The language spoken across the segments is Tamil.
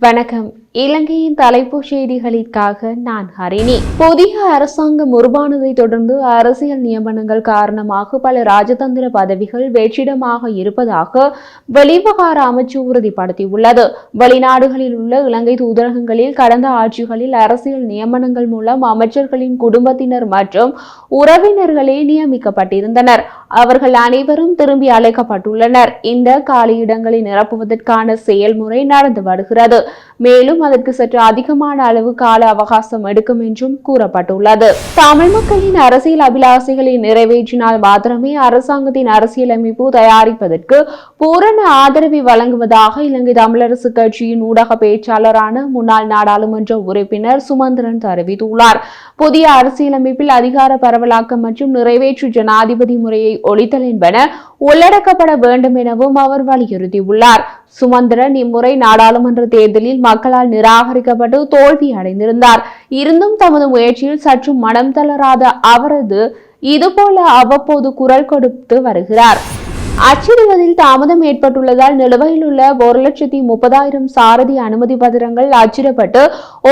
வணக்கம். இலங்கையின் தலைப்புச் செய்திகளுக்காக நான் ஹரிணி. புதிய அரசாங்கம் உருவானதை தொடர்ந்து அரசியல் நியமனங்கள் காரணமாக பல ராஜதந்திர பதவிகள் வெற்றிடமாக இருப்பதாக வெளிவகார அமைச்சு உறுதிப்படுத்தியுள்ளது. வெளிநாடுகளில் உள்ள இலங்கை தூதரகங்களில் கடந்த ஆட்சிகளில் அரசியல் நியமனங்கள் மூலம் அமைச்சர்களின் குடும்பத்தினர் மற்றும் உறவினர்களே நியமிக்கப்பட்டிருந்தனர். அவர்கள் அனைவரும் திரும்பி அழைக்கப்பட்டுள்ளனர். இந்த காலியிடங்களை நிரப்புவதற்கான செயல்முறை நடந்து வருகிறது. மேலும் மேலும் அதற்கு சற்று அதிகமான அளவு கால அவகாசம் எடுக்கும் என்றும் கூறப்பட்டுள்ளது. தமிழ் மக்களின் அரசியல் அபிலாசைகளை நிறைவேற்றினால் மாத்திரமே அரசாங்கத்தின் அரசியலமைப்பு தயாரிப்பதற்கு பூரண ஆதரவை வழங்குவதாக இலங்கை தமிழரசு கட்சியின் ஊடக பேச்சாளரான முன்னாள் நாடாளுமன்ற உறுப்பினர் சுமந்திரன் தெரிவித்துள்ளார். புதிய அரசியலமைப்பில் அதிகார பரவலாக்கம் மற்றும் நிறைவேற்று ஜனாதிபதி முறையை ஒழித்தல் என்பன உள்ளடக்கப்பட வேண்டும் எனவும் அவர் வலியுறுத்தியுள்ளார். சுமந்திரன் இம்முறை நாடாளுமன்ற தேர்தலில் மக்களால் நிராகரிக்கப்பட்டு தோல்வி அடைந்திருந்தார். இருந்தும் தமது முயற்சியில் சற்று மனம் தளராத அவரது இதுபோல அவ்வப்போது குரல் கொடுத்து வருகிறார். அச்சிடுவதில் தாமதம் ஏற்பட்டுள்ளதால் நிலுவையில் உள்ள ஒரு லட்சத்தி முப்பதாயிரம் சாரதி அனுமதி பத்திரங்கள் அச்சிடப்பட்டு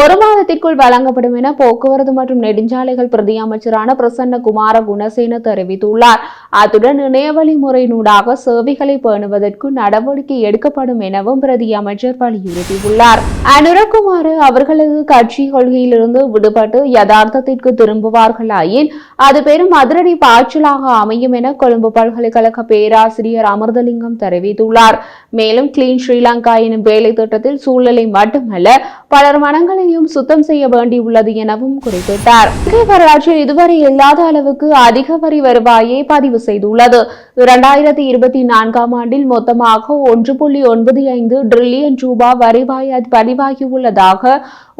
ஒரு மாதத்திற்குள் வழங்கப்படும் என போக்குவரத்து மற்றும் நெடுஞ்சாலைகள் பிரதி அமைச்சரான பிரசன்ன குமார குணசேன தெரிவித்துள்ளார். அத்துடன் இணையவழி முறையினூடாக சேவைகளை பேணுவதற்கு நடவடிக்கை எடுக்கப்படும் எனவும் பிரதி அமைச்சர் வலியுறுத்தியுள்ளார். அனுரகுமார் அவர்களது கட்சி கொள்கையிலிருந்து விடுபட்டு யதார்த்தத்திற்கு திரும்புவார்களாயின் அது பெரும் அதிரடி பாய்ச்சலாக அமையும் என கொழும்பு பல்கலைக்கழக பேராசிரியர் அமிர்தலிங்கம் தெரிவித்துள்ளார். மேலும் கிளீன் ஸ்ரீலங்கா எனும் வேலை திட்டத்தில் சூழலை மட்டுமல்ல பலர் மனங்களையும் சுத்தம் செய்ய வேண்டியுள்ளது எனவும் குறிப்பிட்டார். வரலாற்றில் இதுவரை இல்லாத அளவுக்கு அதிக வரி வருவாயை பதிவு செய்துள்ளது. இரண்டாயிரத்தி இருபத்தி நான்காம் ஆண்டில் மொத்தமாக ஒன்று புள்ளி ஒன்பது ஐந்து டிரில்லியன் ரூபாய் வரிவாய் பதிவாகியுள்ளதாக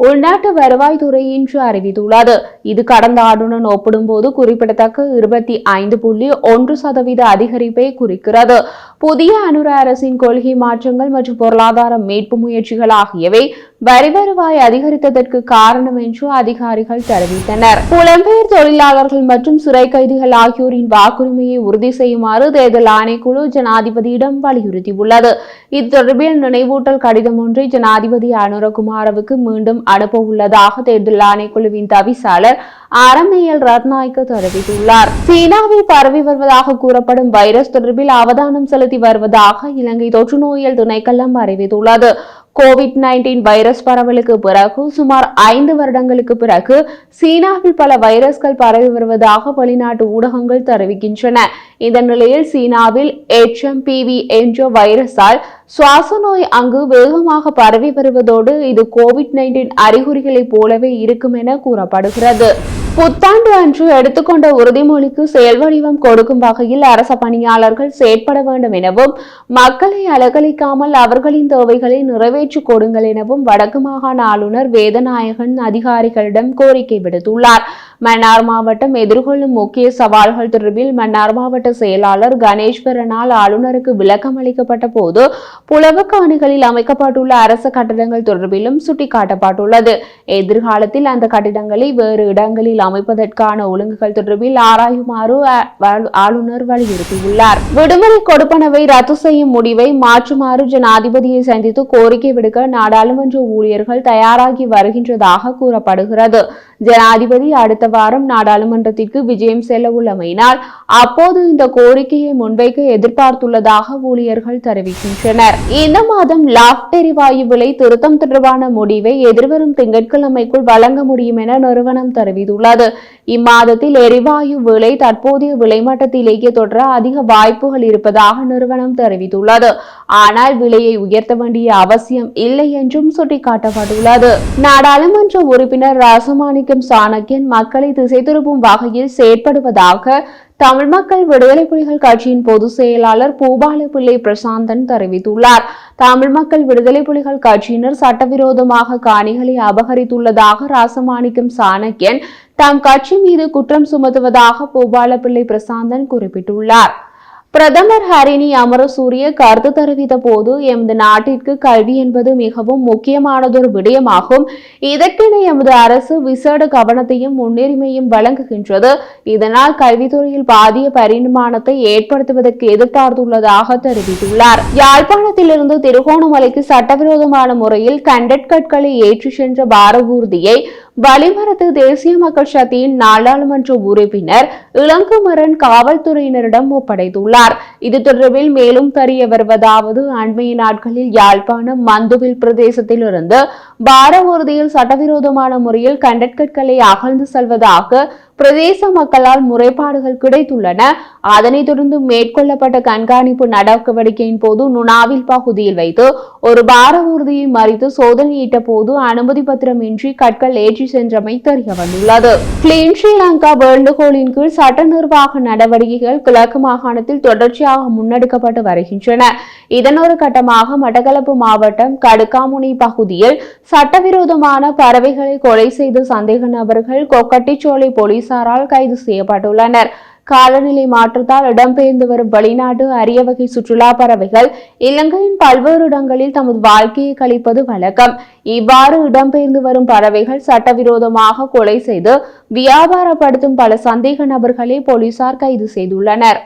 உள்நாட்டு வருவாய்த்துறை இன்று அறிவித்துள்ளது. இது கடந்த ஆண்டுடன் ஒப்பிடும்போது குறிப்பிடத்தக்க இருபத்தி ஐந்து புள்ளி ஒன்று சதவீத அதிகரிப்பை குறிக்கிறது. புதிய அனுர அரசின் கொள்கை மாற்றங்கள் மற்றும் பொருளாதார மீட்பு முயற்சிகள் ஆகியவை வரி வருவாய் அதிகரித்ததற்கு காரணம் என்று அதிகாரிகள் தெரிவித்தனர். புலம்பெயர் தொழிலாளர்கள் மற்றும் சிறை கைதிகள் ஆகியோரின் வாக்குரிமையை உறுதி செய்யுமாறு தேர்தல் ஆணைக்குழு ஜனாதிபதியிடம் வலியுறுத்தியுள்ளது. இது தொடர்பில் நினைவூட்டல் கடிதம் ஒன்றை ஜனாதிபதி அனுரகுமாரவுக்கு மீண்டும் அனுப்ப உள்ளதாக தேர்தல் ஆணைக்குழுவின் தவிசாளர் அரமையல் ரத்நாயக்க தெரிவித்துள்ளார். சீனாவில் பரவி வருவதாக கூறப்படும் வைரஸ் தொடர்பில் அவதானம் செலுத்தி வருவதாக இலங்கை தொற்று நோயியல் திணைக்களம் அறிவித்துள்ளது. கோவிட் நைன்டீன் வைரஸ் பரவலுக்கு பிறகு சுமார் ஐந்து வருடங்களுக்கு பிறகு சீனாவில் பல வைரஸ்கள் பரவி வருவதாக வெளிநாட்டு ஊடகங்கள் தெரிவிக்கின்றன. இந்த நிலையில் சீனாவில் எச்எம்பிவி என்ற வைரஸால் சுவாச நோய் அங்கு வேகமாக பரவி வருவதோடு இது கோவிட் நைன்டீன் அறிகுறிகளைப் போலவே இருக்கும் என கூறப்படுகிறது. புத்தாண்டு அன்று எடுத்துக்கொண்ட உறுதிமொழிக்கு செயல் வடிவம் கொடுக்கும் வகையில் அரச பணியாளர்கள் செயற்பட வேண்டும் எனவும் மக்களை அலக்களிக்காமல் அவர்களின் தேவைகளை நிறைவேற்றிக் கொடுங்கள் எனவும் வடக்கு மாகாண ஆளுநர் வேதநாயகன் அதிகாரிகளிடம் கோரிக்கை விடுத்துள்ளார். மன்னார் மாவட்டம் எதிர்கொள்ளும் முக்கிய சவால்கள் தொடர்பில் மன்னார் மாவட்ட செயலாளர் கணேஸ்வரனால் ஆளுநருக்கு விளக்கம் அளிக்கப்பட்ட போது புலவக்காணிகளில் அமைக்கப்பட்டுள்ள அரச கட்டடங்கள் தொடர்பிலும் சுட்டிக்காட்டப்பட்டுள்ளது. எதிர்காலத்தில் அந்த கட்டிடங்களை வேறு இடங்களில் அமைப்பதற்கான ஒழுங்குகள் தொடர்பில் ஆராயுமாறு ஆளுநர் வலியுறுத்தியுள்ளார். விடுமுறை கொடுப்பனவை ரத்து செய்யும் முடிவை மாற்றுமாறு ஜனாதிபதியை சந்தித்து கோரிக்கை விடுக்க நாடாளுமன்ற ஊழியர்கள் தயாராகி வருகின்றதாக கூறப்படுகிறது. ஜனாதிபதி அடுத்த வாரம் நாடாளுமன்றத்திற்கு விஜயம் செல்ல உள்ளமையினால் அப்போது இந்த கோரிக்கையை முன்வைக்க எதிர்பார்த்துள்ளதாக ஊழியர்கள் தெரிவிக்கின்றனர். இந்த மாதம் லாப்ட் எரிவாயு விலை திருத்தம் தொடர்பான முடிவை எதிர்வரும் திங்கட்கிழமைக்குள் வழங்க முடியும் என நிறுவனம் தெரிவித்துள்ளது. இம்மாதத்தில் எரிவாயு விலை தற்போதைய விலை மட்டத்திலேயே தொடர அதிக வாய்ப்புகள் இருப்பதாக நிறுவனம் தெரிவித்துள்ளது. ஆனால் விலையை உயர்த்த வேண்டிய அவசியம் இல்லை என்றும் சுட்டிக்காட்டப்பட்டுள்ளது. நாடாளுமன்ற உறுப்பினர் ராசமாணிக்கம் சாணக்கியன் மக்களை திசை திருப்பும் வகையில் செயற்படுவதாக தமிழ் மக்கள் விடுதலை புலிகள் கட்சியின் பொதுச் செயலாளர் பூபாலபிள்ளை பிரசாந்தன் தெரிவித்துள்ளார். தமிழ் மக்கள் விடுதலை புலிகள் கட்சியினர் சட்டவிரோதமாக காணிகளை அபகரித்துள்ளதாக ராசமாணிக்கம் சாணக்கியன் தம் கட்சி மீது குற்றம் சுமத்துவதாக பூபாலபிள்ளை பிரசாந்தன் குறிப்பிட்டுள்ளார். பிரதமர் ஹரிணி அமரசூரிய கருத்து தெரிவித்த போது எமது நாட்டிற்கு கல்வி என்பது மிகவும் முக்கியமானதொரு விடயமாகும். இதற்கென எமது அரசு விசேட கவனத்தையும் முன்னுரிமையும் வழங்குகின்றது. இதனால் கல்வித்துறையில் பாதிய பரிமாணத்தை ஏற்படுத்துவதற்கு எதிர்பார்த்துள்ளதாக தெரிவித்துள்ளார். யாழ்ப்பாணத்திலிருந்து திருகோணமலைக்கு சட்டவிரோதமான முறையில் கண்டட் கற்களை ஏற்றி சென்ற பாரகூர்தியை வலிமரத்து தேசிய மக்கள் சக்தியின் நாடாளுமன்ற உறுப்பினர் இளங்குமரன் காவல்துறையினரிடம் ஒப்படைத்துள்ளார். இது தொடர்பில் மேலும் தெரிய வருவதாவது அண்மைய நாட்களில் யாழ்ப்பாணம் மந்துவில் பிரதேசத்திலிருந்து பார ஊர்தியில் சட்டவிரோதமான முறையில் கண்டற்கற்களை அகழ்ந்து செல்வதாக பிரதேச மக்களால் முறைப்பாடுகள் கிடைத்துள்ளன. அதனைத் தொடர்ந்து மேற்கொள்ளப்பட்ட கண்காணிப்பு நடவடிக்கையின் போது நுணாவில் பகுதியில் வைத்து ஒரு பார ஊர்தியை மறித்து சோதனையிட்ட போது அனுமதி பத்திரமின்றி கற்கள் ஏற்றி சென்றமை தெரிய வந்துள்ளது. கிளீன் ஸ்ரீலங்கா வேண்டுகோளின் கீழ் சட்ட நிர்வாக நடவடிக்கைகள் கிழக்கு மாகாணத்தில் தொடர்ச்சியாக முன்னெடுக்கப்பட்டு வருகின்றன. இதன் ஒரு கட்டமாக மட்டக்களப்பு மாவட்டம் கடுக்காமுனை பகுதியில் சட்டவிரோதமான பறவைகளை கொலை செய்த சந்தேக நபர்கள் கொக்கட்டிச்சோலை போலீசாரால் கைது செய்யப்பட்டுள்ளனர். காலநிலை மாற்றத்தால் இடம்பெயர்ந்து வரும் வெளிநாட்டு அரிய வகை சுற்றுலா பறவைகள் இலங்கையின் பல்வேறு இடங்களில் தமது வாழ்க்கையை கழிப்பது வழக்கம். இவ்வாறு இடம்பெயர்ந்து வரும் பறவைகள் சட்டவிரோதமாக கொலை செய்து வியாபாரப்படுத்தும் பல சந்தேக நபர்களை போலீசார் கைது செய்துள்ளனர்.